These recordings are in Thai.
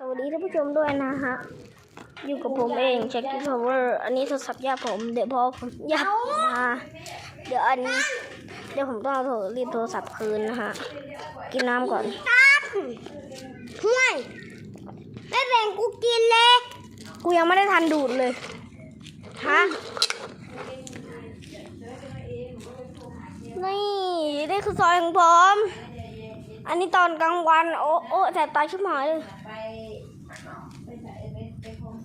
สวัสดีท่านผู้ชมด้วยนะฮะ อยู่กับผมเองแจ็คกี้พาวเวอร์อันนี้โทรศัพท์ญาติผม เดี๋ยวพอผมญาติมาเดี๋ยวอันนี้เดี๋ยวผมต้องเอาโทรรีบโทรศัพท์คืนนะฮะ กินน้ำก่อนห่วยไม่แบ่งกูกินเลย กูยังไม่ได้ทันดูดเลย ฮะ นี่นี่คือซอยของผม อันนี้ตอนกลางวัน โอ้โอ้แต่ตายชิบหายเลยไปไปใส่ไป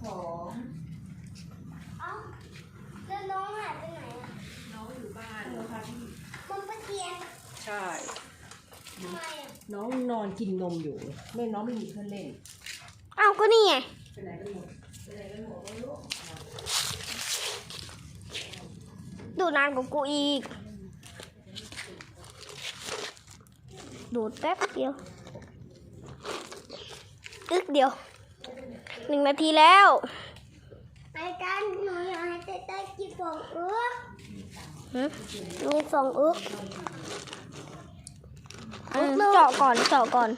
ไปคลองเอ้าแล้วน้องหายไปไหนอะน้องอยู่บ้านนะคะที่มันไปเทียนใช่ ทำไมอะน้องนอนกินนมอยู่แม่น้องไม่มีเพื่อนเล่นอ้าวก็นี่ไง ไปไหนกันหมดไปไหนกันหมดไม่รู้ ดูนานกว่ากูอีก ดูดแป๊บเดียว อึกเดียว หนึ่งนาทีแล้วไอ้กันหนูอยากให้เต้เต้กินฟองเอื้อหึมีสองอึกเออเจาะก่อนเจาะก่อน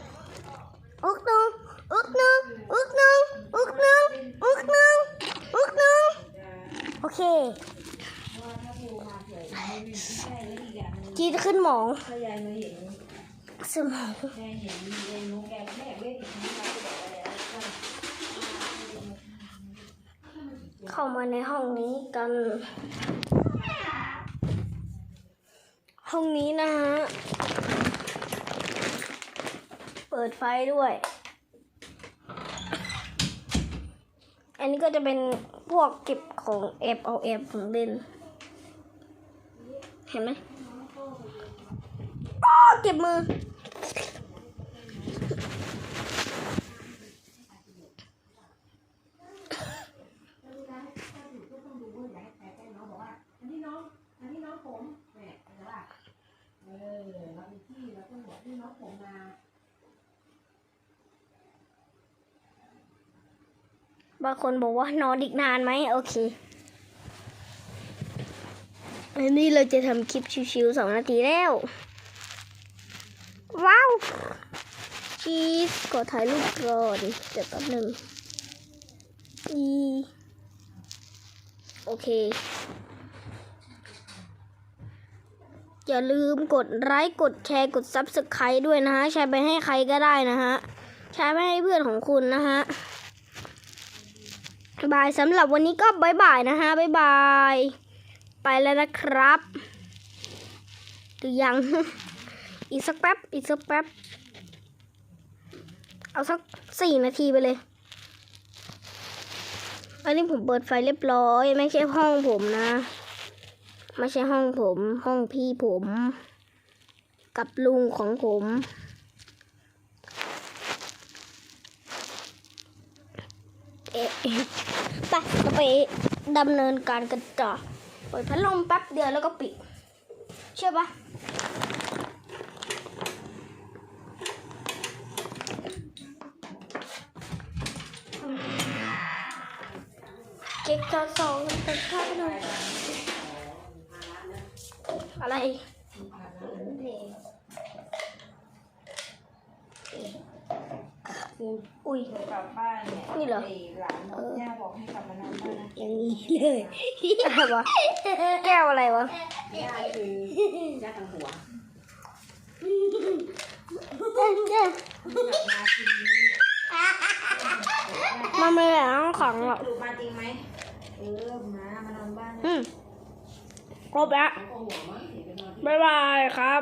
อึกหนึ่งอึกหนึ่งอึกหนึ่งอึกหนึ่งอึกหนึ่งอึกหนึ่งโอเคจีจะขึ้นหมองถ้ายายมาเห็นสมอง เข้ามาในห้องนี้กัน ห้องนี้นะฮะ เปิดไฟด้วย อันนี้ก็จะเป็นพวกเก็บของแอบเอาแอบของเล่น เห็นไหมอ้อเก็บมือ อันนี้น้องอันนี้น้องผมแม่เห็นปะเออเรามีที่เราต้องบอกที่น้องผมมา บางคนบอกว่านอนอีกนานไหมโอเคอันนี้เราจะทำคลิปชิวๆสองนาทีแล้ว ว้าวชีสกดถ่ายรูปก่อนเดี๋ยวแป๊บหนึ่งอีโอเค อย่าลืมกดไลค์กดแชร์กด Subscribe ด้วยนะฮะ แชร์ไปให้ใครก็ได้นะฮะ แชร์ไปให้เพื่อนของคุณนะฮะ บายสำหรับวันนี้ก็บายบายนะฮะบายบาย ไปแล้วนะครับหรือยัง อีกสักแป๊บ อีกสักแป๊บ เอาสักสี่นาทีไปเลย อันนี้ผมเปิดไฟเรียบร้อย ไม่ใช่ห้องผมนะ ไม่ใช่ห้องผม ห้องพี่ผม กับลุงของผม เอะไปเราไปดำเนินการกันต่อเปิดพัดลมแป๊บเดียวแล้วก็ปิด เชื่อปะเก็บจอสองเปิดข้าวไปหน่อยอะไร อุ้ย กลับบ้านเนี่ยนี่เหรอ ไหลานบอกย่าบอกให้กลับมานอนบ้านนะอย่างนี้เลยอะไรวะแก้วอะไรวะ ย่าคือย่าทางหัวกลับมากินนี้มันไม่แบบน้ำขังหรอกดูมาจริงไหมเออมามานอนบ้านนะอืมครบแล้ว เขาก็ห่วงมั้งเห็นไปนอนที่ บ๊ายบายครับบ